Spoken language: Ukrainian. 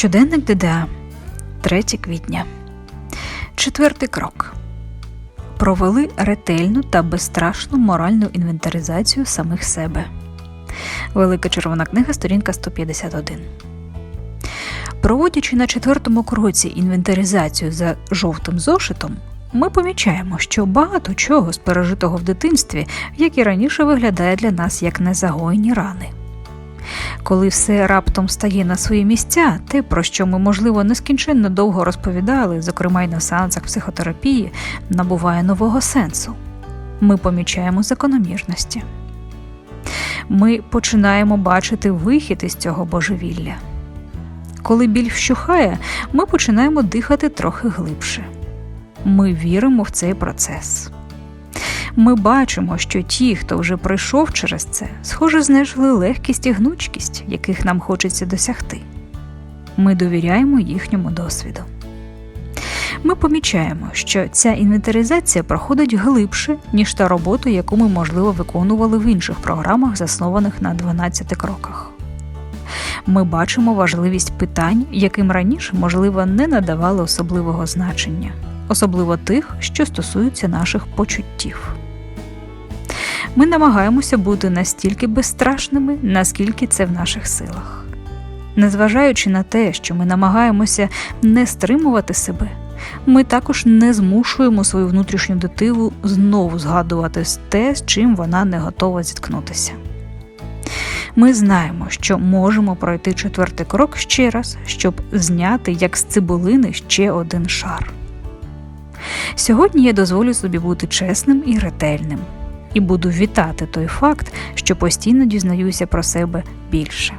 Щоденник ДДА 3 квітня. Четвертий крок. Провели ретельну та безстрашну моральну інвентаризацію самих себе. Велика червона книга, сторінка 151. Проводячи на четвертому кроці інвентаризацію за жовтим зошитом, ми помічаємо, що багато чого з пережитого в дитинстві, як і раніше, виглядає для нас як незагоєні рани. Коли все раптом стає на свої місця, те, про що ми, можливо, нескінченно довго розповідали, зокрема й на сеансах психотерапії, набуває нового сенсу. Ми помічаємо закономірності. Ми починаємо бачити вихід із цього божевілля. Коли біль вщухає, ми починаємо дихати трохи глибше. Ми віримо в цей процес. Ми бачимо, що ті, хто вже пройшов через це, схоже, знайшли легкість і гнучкість, яких нам хочеться досягти. Ми довіряємо їхньому досвіду. Ми помічаємо, що ця інвентаризація проходить глибше, ніж та робота, яку ми, можливо, виконували в інших програмах, заснованих на 12 кроках. Ми бачимо важливість питань, яким раніше, можливо, не надавали особливого значення, особливо тих, що стосуються наших почуттів. Ми намагаємося бути настільки безстрашними, наскільки це в наших силах. Незважаючи на те, що ми намагаємося не стримувати себе, ми також не змушуємо свою внутрішню дитину знову згадувати те, з чим вона не готова зіткнутися. Ми знаємо, що можемо пройти четвертий крок ще раз, щоб зняти як з цибулини ще один шар. Сьогодні я дозволю собі бути чесним і ретельним, і буду вітати той факт, що постійно дізнаюся про себе більше.